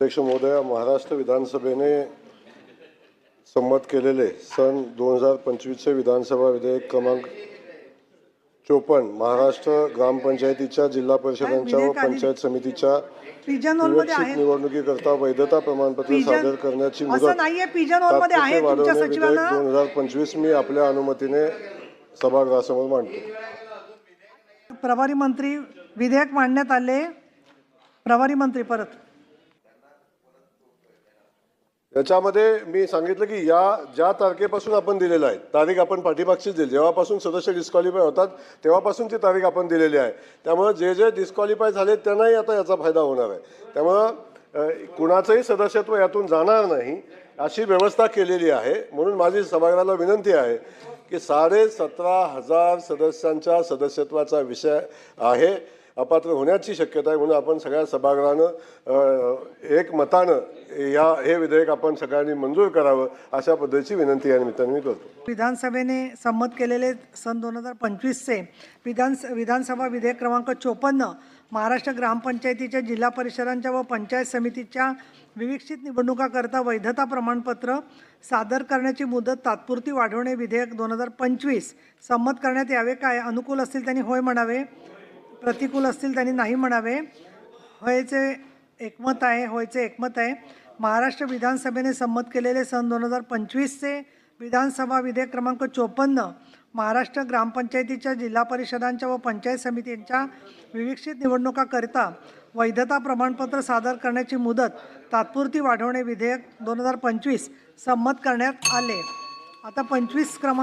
अध्यक्ष महोदय महाराष्ट्र विधानसभेने संमत केलेले सन दोन हजार पंचवीसचे विधानसभा विधेयक क्रमांक चोपन्न महाराष्ट्र ग्रामपंचायतीच्या जिल्हा परिषदांच्या व पंचायत समितीच्या निवडणुकीकरता वैधता प्रमाणपत्र सादर करण्याची मुदत वाढवणे विधेयक दोन हजार पंचवीस मी आपल्या अनुमतीने सभागृहासमोर मांडतो. प्रभारी मंत्री विधेयक मांडण्यात आले. प्रभारी मंत्री परत. याच्यामध्ये मी सांगितलं की या ज्या तारखेपासून आपण दिलेलं आहे तारीख आपण पाठीमागचीच दिली. जेव्हापासून सदस्य डिस्क्वालिफाय होतात तेव्हापासूनची तारीख आपण दिलेली आहे. त्यामुळं जे जे डिस्क्वालिफाय झाले त्यांनाही आता याचा फायदा होणार आहे. त्यामुळं कुणाचंही सदस्यत्व यातून जाणार नाही अशी व्यवस्था केलेली आहे. म्हणून माझी सभागृहाला विनंती आहे की साडे सतरा हजार सदस्यांच्या सदस्यत्वाचा विषय आहे. अपात्र होण्याची शक्यता आहे म्हणून आपण सगळ्या सभागृहानं एक एकमतानं या हे विधेयक आपण सगळ्यांनी मंजूर करावं अशा पद्धतीची विनंती या निमित्ताने मी करतो. विधानसभेने संमत केलेले सन दोन हजार पंचवीसचे विधान विधानसभा विधेयक क्रमांक चोपन्न महाराष्ट्र ग्रामपंचायतीच्या जिल्हा परिषदांच्या व पंचायत समितीच्या विविक्षित निवडणुकाकरता वैधता प्रमाणपत्र सादर करण्याची मुदत तात्पुरती वाढवणे विधेयक दोन हजार पंचवीस संमत करण्यात यावे काय? अनुकूल असतील त्यांनी होय म्हणावे. प्रतिकूल असतील त्यांनी नाही म्हणावे. होयचे एकमत आहे होयचे एकमत आहे. महाराष्ट्र विधानसभेने संमत केलेले सन दोन हजार पंचवीसचे विधानसभा विधेयक क्रमांक चोपन्न महाराष्ट्र ग्रामपंचायतीच्या जिल्हा परिषदांच्या व पंचायत समितींच्या विविक्षित निवडणुकाकरिता वैधता प्रमाणपत्र सादर करण्याची मुदत तात्पुरती वाढवणे विधेयक दोन हजार पंचवीस संमत करण्यात आले. आता पंचवीस क्रमांक